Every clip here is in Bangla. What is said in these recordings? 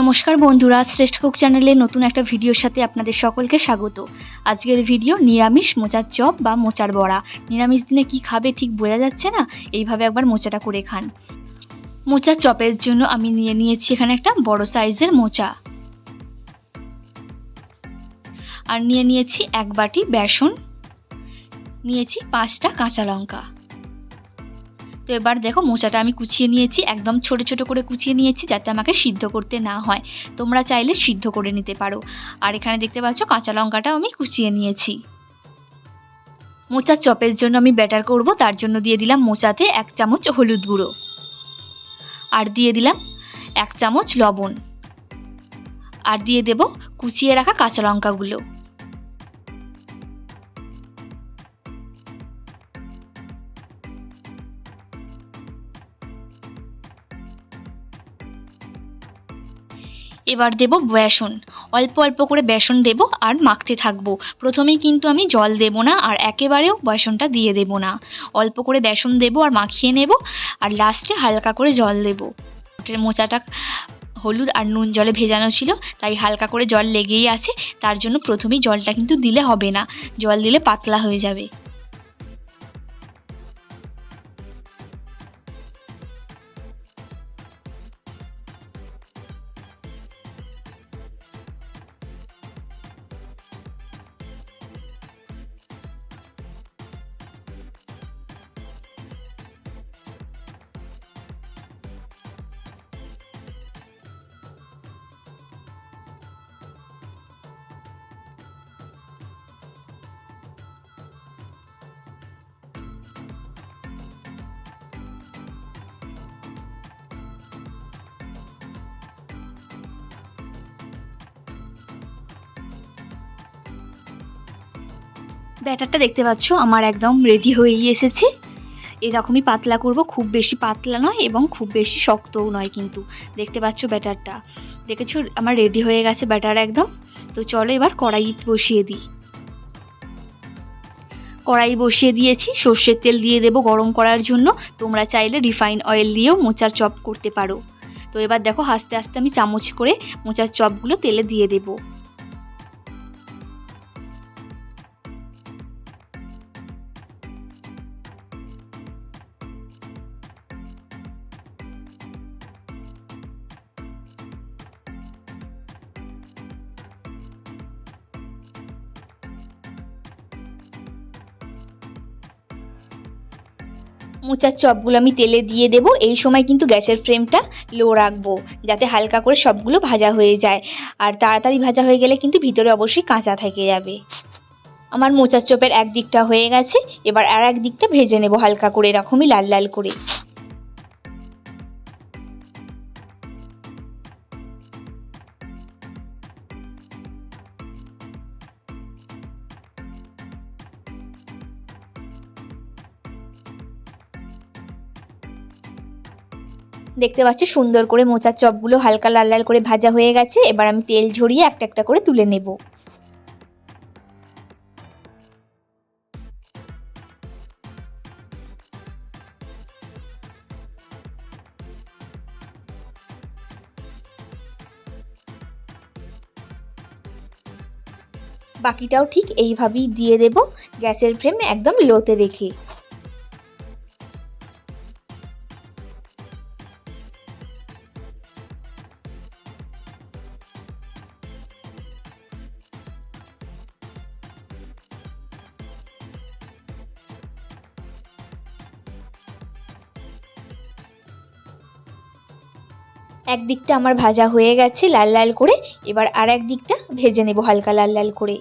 নমস্কার বন্ধুরা, শ্রেষ্ঠ কুক চ্যানেলে নতুন একটা ভিডিওর সাথে আপনাদের সকলকে স্বাগত। আজকের ভিডিও নিরামিষ মোচার চপ বা মোচার বড়া। নিরামিষ দিনে কি খাবে ঠিক বোঝা যাচ্ছে না, এইভাবে একবার মোচাটা করে খান। মোচার চপের জন্য আমি নিয়ে নিয়েছি এখানে একটা বড় সাইজের মোচা। আর নিয়ে নিয়েছি এক বাটি বেসন। নিয়েছি পাঁচটা কাঁচা লঙ্কা। তো এবার দেখো মোচাটা আমি কুচিয়ে নিয়েছি, একদম ছোট ছোট করে কুচিয়ে নিয়েছি যাতে আমাকে সিদ্ধ করতে না হয়। তোমরা চাইলে সিদ্ধ করে নিতে পারো। আর এখানে দেখতে পাচ্ছ কাঁচা লঙ্কাটাও আমি কুচিয়ে নিয়েছি। মোচার চপের জন্য আমি ব্যাটার করব, তার জন্য দিয়ে দিলাম মোচাতে এক চামচ হলুদ গুঁড়ো। আর দিয়ে দিলাম এক চামচ লবণ। আর দিয়ে দেব কুচিয়ে রাখা কাঁচা লঙ্কাগুলো। এবার দেব বেসন। অল্প অল্প করে বেসন দেব আর মাখতে থাকব। প্রথমেই কিন্তু আমি জল দেব না আর একেবারেও বেসনটা দিয়ে দেব না। অল্প করে বেসন দেব আর মাখিয়ে নেব আর লাস্টে হালকা করে জল দেব। মোচাটা হলুদ আর নুন জলে ভেজানো ছিল, তাই হালকা করে জল লেগেই আছে। তার জন্য প্রথমেই জলটা কিন্তু দিলে হবে না। জল দিলে পাতলা হয়ে যাবে। ব্যাটারটা দেখতে পাচ্ছ, আমার একদম রেডি হয়েই এসেছে। এরকমই পাতলা করব, খুব বেশি পাতলা নয় এবং খুব বেশি শক্তও নয় কিন্তু। দেখতে পাচ্ছ ব্যাটারটা। দেখেছ, আমার রেডি হয়ে গেছে ব্যাটার একদম। তো চলো এবার কড়াই বসিয়ে দিই। কড়াই বসিয়ে দিয়েছি, সর্ষের তেল দিয়ে দেবো গরম করার জন্য। তোমরা চাইলে রিফাইন অয়েল দিয়েও মোচার চপ করতে পারো। তো এবার দেখো, আস্তে আস্তে আমি চামচ করে মোচার চপগুলো তেলে দিয়ে দেবো। মোচার চপগুলো আমি তেলে দিয়ে দেব। এই সময় কিন্তু গ্যাসের ফ্রেমটা লো রাখব, যাতে হালকা করে সবগুলো ভাজা হয়ে যায়। আর তাড়াতাড়ি ভাজা হয়ে গেলে কিন্তু ভিতরে অবশ্যই কাঁচা থেকে যাবে। আমার মোচার চপের এক দিকটা হয়ে গেছে, এবার আর এক দিকটা ভেজে নেব হালকা করে, এরকমই লাল লাল করে। দেখতে পাচ্ছ সুন্দর করে মোচার চপগুলো হালকা লাল লাল করে ভাজা হয়ে গেছে। এবার আমি তেল ঝরিয়ে একটা একটা করে তুলে নেব। বাকিটাও ঠিক এইভাবেই দিয়ে দেব গ্যাসের ফ্লেম একদম লোতে রেখে। একদিকটা আমার ভাজা হয়ে গেছে লাল লাল করে, এবার আর এক দিকটা ভেজে নেব হালকা লাল লাল করে।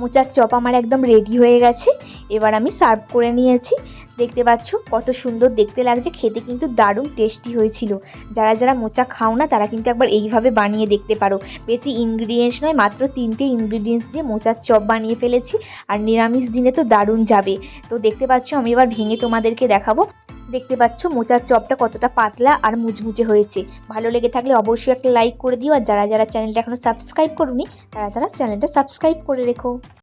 মোচার চপ আমার একদম রেডি হয়ে গেছে, এবার আমি সার্ভ করে নিয়েছি। দেখতে পাচ্ছ? কত সুন্দর দেখতে লাগছে। খেতে কিন্তু দারুণ টেস্টি হয়েছিল। যারা যারা মোচা খাও না, তারা কিন্তু একবার এইভাবে বানিয়ে দেখতে পারো। বেশি ইনগ্রিডিয়েন্টস নয়, মাত্র তিনটে ইনগ্রিডিয়েন্টস দিয়ে মোচার চপ বানিয়ে ফেলেছি। আর নিরামিষ দিনে তো দারুণ যাবে। তো দেখতে পাচ্ছ, আমি এবার ভেঙে তোমাদেরকে দেখাবো। দেখতে পাচ্ছ, মোচার চপটা কতটা পাতলা আর মুচমুচে হয়েছে। ভালো লেগে থাকলে অবশ্যই একটা লাইক করে দিও। আর যারা যারা চ্যানেলটা এখনও সাবস্ক্রাইব করুনি, তারা তারা চ্যানেলটা সাবস্ক্রাইব করে রেখো।